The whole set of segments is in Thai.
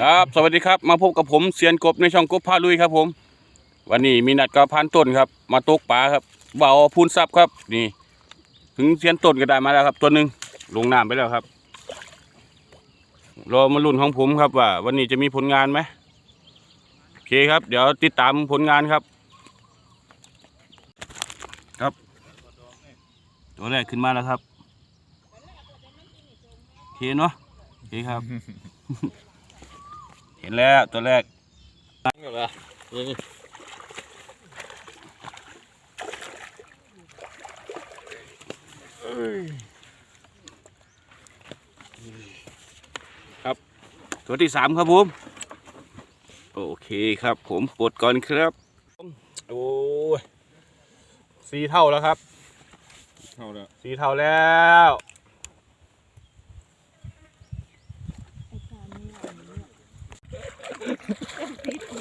ครับ สวัสดีครับ มาพบกับผมเซียนกบในช่องกบพาลุยครับผม วันนี้มีนัดกับพานต้นครับ มาตกปลาครับเบาพูนซับครับ นี่ ถึงเซียนต้นก็ได้มาแล้วครับ ตัวหนึ่งลงน้ำไปแล้วครับ รอมาลุ้นของผมครับว่า วันนี้จะมีผลงานไหมโอเคครับ เดี๋ยวติดตามผลงานครับ ครับ ตัวแรกขึ้นมาแล้วครับ เคเนาะโอเคครับ เห็นแล้วตัวแรกครับ ตัวที่สามครับผม โอเคครับ ผมปลดก่อนครับ โอ้ยสีเท่าแล้วครับ เท่าแล้วสีเท่าแล้ว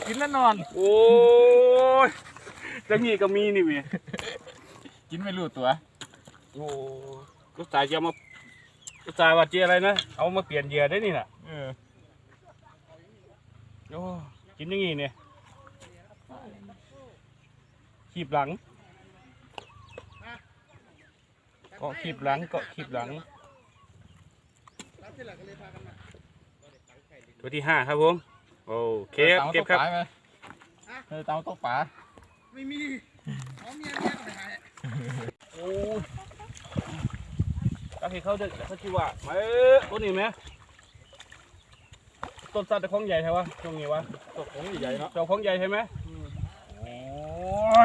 กินแล้วนอน โอ้ยแล้วนี่ก็มีนี่เว้ยกินไม่รู้ตัว โอ้ก็สายจะเอามาก็สายว่าเจียอะไรนะ เอามาเปลี่ยนเหยื่อได้นี่น่ะเออโอ้กินอยังงี้เนี่ยขีบหลังเกาะขีบหลังเกาะขีบหลังตัวที่ห้าครับผม โอเคครับเก็บครับตามตกปลาไหมเออตามตกปลาไม่มีขอเมียเมียก็ไปหายโอ้ก็เห็นเขาเด็กเขาคิดว่ามาเออตัวนี้ไหมต้นสัตว์แต่ของใหญ่ใช่ปะตรงนี้วะตกของใหญ่เนาะเจ้าของใหญ่ใช่ไหมโอ้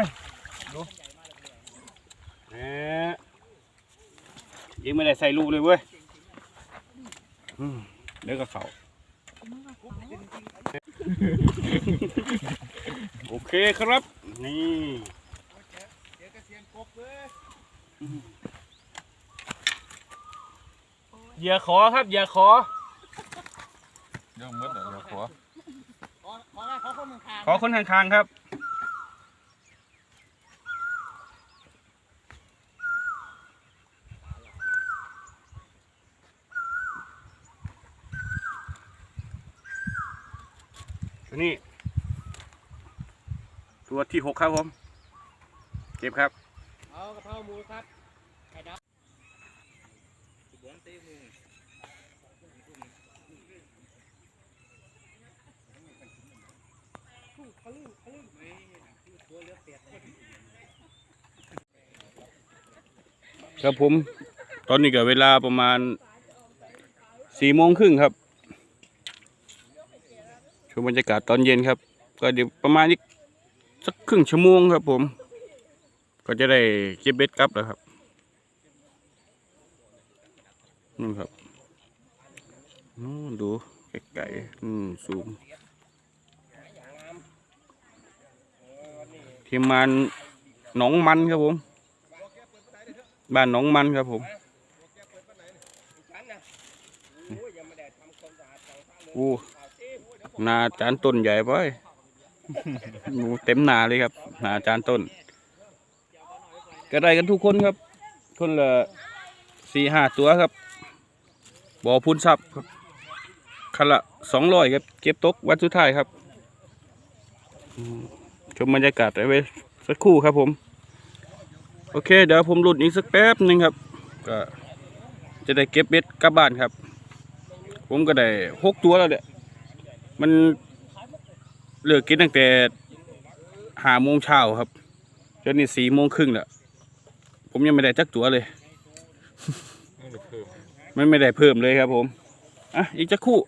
ยดูแหมยังไม่ได้ใส่ลูกเลยเว้ยอืมเดี๋ยวก็เขา โอเคครับ นี่เดี๋ยวก็เสียงกบเลยอย่าขอครับ อย่าขอเรื่องมืดเลยเดี๋ยวขอขอขอว่าขอคนหนึ่งขางขอคนข้างๆครับ ตัวนี้ ตัวที่หกครับผม เก็บครับ เอากระเพราหมูครับ ไข่ดาวครับผม ตอนนี้ก็เวลาประมาณสี่โมงครึ่งครับช มบรรยากาศตอนเย็นครับ ก็เดี๋ยวประมาณอีกสักครึ่งชั่วโมงครับผม ก็จะได้เก็บเบ็ดกลับแล้วครับนี่ครับนู่นดูไกลๆอืมสูงทีมงานหนองมันครับผม บ้านหนองมันครับผมโอ้ นาจานต้นใหญ่ไปหนูเต็มนาเลยครับนาจานต้นก็ไดกันทุกคนครับ คนละสี่ห้าตัวครับ บ่อพุนซับครับคันละสองร้อยครับ เก็บตกวันสุดท้ายครับ ชมบรรยากาศไว้สักครู่ครับผม โอเค เดี๋ยวผมหลุดอีกสักแป๊บหนึ่งครับ ก็จะได้เก็บเบ็ดกลับบ้านครับ ผมก็ได้หกตัวแล้วเนี่ย มันเลิกกินตั้งแต่ห้าโมงเช้าครับจนนี่สี่โมงครึ่งแล้วผมยังไม่ได้จักตัวเลยไม่ได้เพิ่มไม่ได้เพิ่มเลยครับผม อะ อีกจะครู่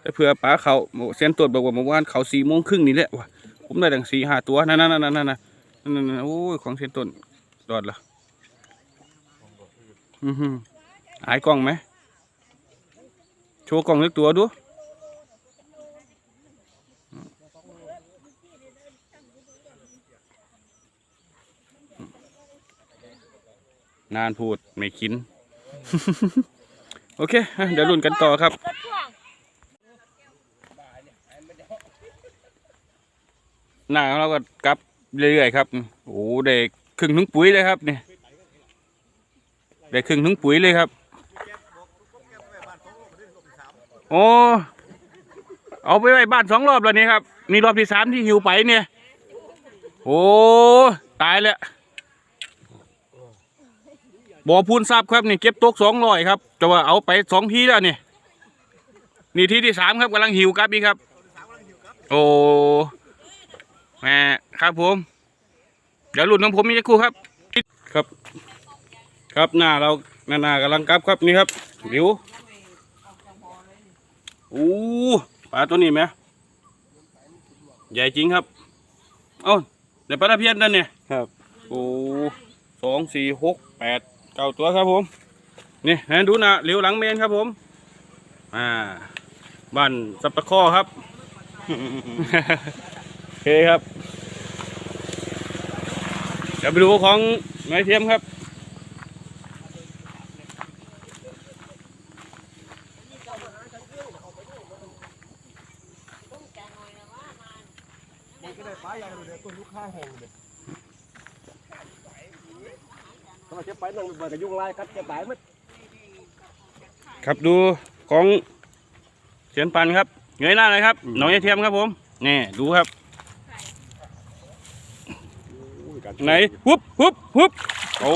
แต่เผื่อป๋าเขาเส้นตรวจบอกว่าเมื่อวานเขาสี่โมงครึ่งนี่แหละวะผมได้ดังสี่ห้าตัวนั่นนั่นนั่นนั่นนั่นนั่นนั่นโอ้ยของเส้นต้นรอดละอือหือหายกล้องไหมโชว์กล้องเล็กตัวดู นานพูดไม่คิน โอเค เดี๋ยวลุ้นกันต่อครับ หน้าของเราก็กลับเรื่อยๆครับ โอ้เด็กครึ่งถุงปุ๋ยเลยครับเนี่ยเด็กครึ่งถุงปุ๋ยเลยครับ โอ้เอาไปไว้บ้านสองรอบแล้วนี่ครับ นี่รอบที่สามที่หิวไปเนี่ย โอ้ ตายแล้ว บ่อพูนซับครับนี่เก็บตกสองร้อยครับแต่ว่าเอาไปสองทีแล้วนี่นี่ทีที่สามครับกำลังหิวครับอีกครับ โอ้แหม่ครับผม เดี๋ยวหลุดน้องผมมีจะครู่ครับ ครับ ครับหน้าเราหน้าหน้ากำลังกลับครับนี่ครับเดี๋ยวอู้ปลาตัวนี้ไหมใหญ่จริงครับ เอ้าเดี๋ยวปลาตะเพียนนั่นเนี่ยครับ โอ้สองสี่หกแปด เก่าตัวครับผม นี่ให้ดูนะเหลียวหลังเมนครับผม อ่า บ้านสับตะข้อครับ โอเคครับ เดี๋ยวไปดูของไม้เทียมครับ ทำไมจะไปนั่งเปิดกระยุ่งลายกัดจะตายมั้ยครับดูของเสียนปันครับเงยหน้าเลยครับน้องยายเทียมครับผมนี่ดูครับ ไหนหุบหุบหุบโอ้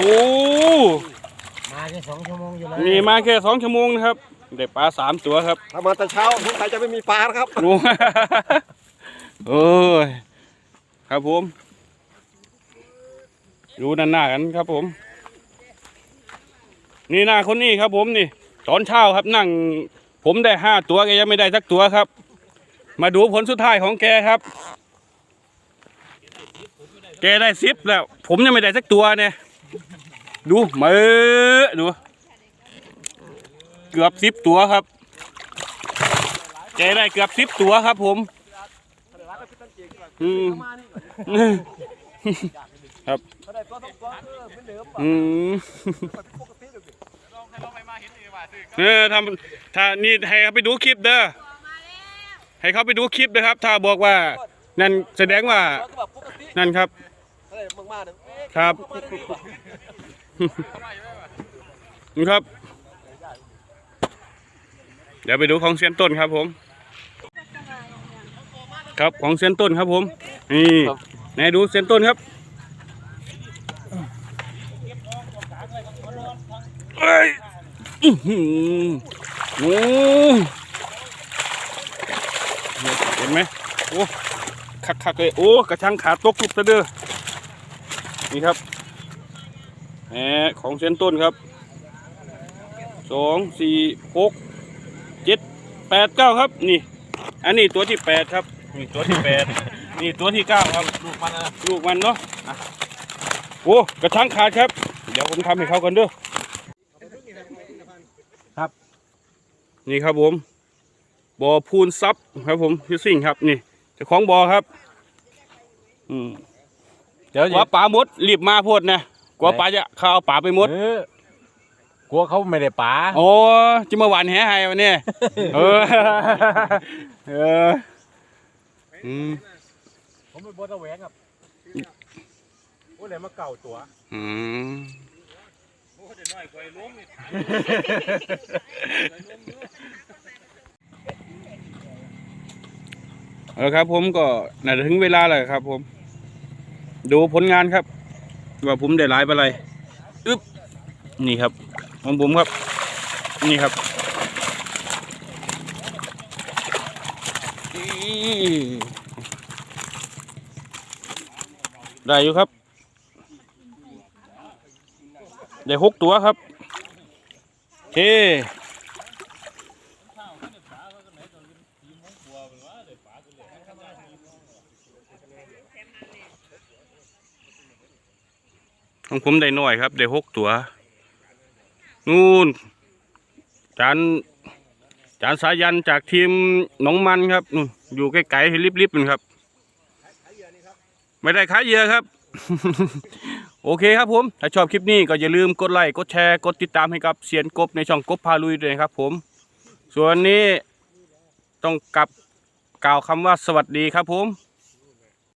มาแค่สองชั่วโมงอยู่แล้วนี่มาแค่สองชั่วโมงนะครับได้ปลาสามตัวครับถ้ามาแต่เช้าสงสัยจะไม่มีปลาครับดูโอ้ยครับผม ดูด้านหน้ากันครับผม นี่หน้าคนนี้ครับ ผมนี่ตอนเช้าครับนั่ง ผมได้ห้าตัวแกยังไม่ได้สักตัวครับ มาดูผลสุดท้ายของแกครับ แกได้สิบแล้ว ผมยังไม่ได้สักตัวเนี่ยดูมือดูเกือบสิบตัวครับ แกได้เกือบสิบตัวครับ ผมอืมครับอืม เออทำถ้านี่ให้เขาไปดูคลิปเด้อให้เขาไปดูคลิปนะครับ ถ้าบอกว่านั่นแสดงว่านั่นครับครับนี่ครับ เดี๋ยวไปดูของเซียนต้นครับผม ครับของเซียนต้นครับผมนี่ไหนดูเซียนต้นครับ เอ้ยอื้อหือโอ้เห็นไหมโอ้คักคักๆเลยโอ้กระชังขาตกลุกซะเด้อนี่ครับแหมของเซียนต้นครับสองสี่หกเจ็ดแปดเก้าครับ นี่ อันนี้ตัวที่แปดครับนี่ตัวที่แปดนี่ตัวที่เก้าครับลูกมันนะลูกมันเนาะอะโอ้กระชังขาดครับ เดี๋ยวผมทำให้เขากันเด้อครับ นี่ครับผมบ่อพูนซับครับผมพี่สิ่งครับนี่เจ้าของบ่อครับ อืมเดี๋ยวกว่าป่าหมดรีบมาโพดนะกว่าป่าจะเข้าเอาป่าไปหมด เออกลัวเขาไม่ได้ป๋าโอ้จะมาหวานแหให้วันนี้เออเอออืมผมเป็นบัวตะแหวงครับ โอ้เลยมาเก่าตัวอืมโอ้เยออครับผมก็น่าจะถึงเวลาแล้วครับ ผม ดูผลงานครับ ว่าผมได้หลายไปอะไรอึ๊บนี่ครับ ของผมครับ นี่ครับได้อยู่ครับ ได้หกตัวครับโอเคของผมได้หน่อยครับ ได้หกตัวนู่นจานจานสายันจากทีมหนองมันครับนู่นอยู่ใกล้ๆให้ริบๆนะครับ ไม่ได้ขายเยื่อครับ โอเคครับผม ถ้าชอบคลิปนี้ก็อย่าลืมกดไลค์ กดแชร์ กดติดตามให้กับเสียนกบในช่องกบพาลุยด้วยนะครับผม ส่วนนี้ต้องกลับกล่าวคำว่าสวัสดีครับผม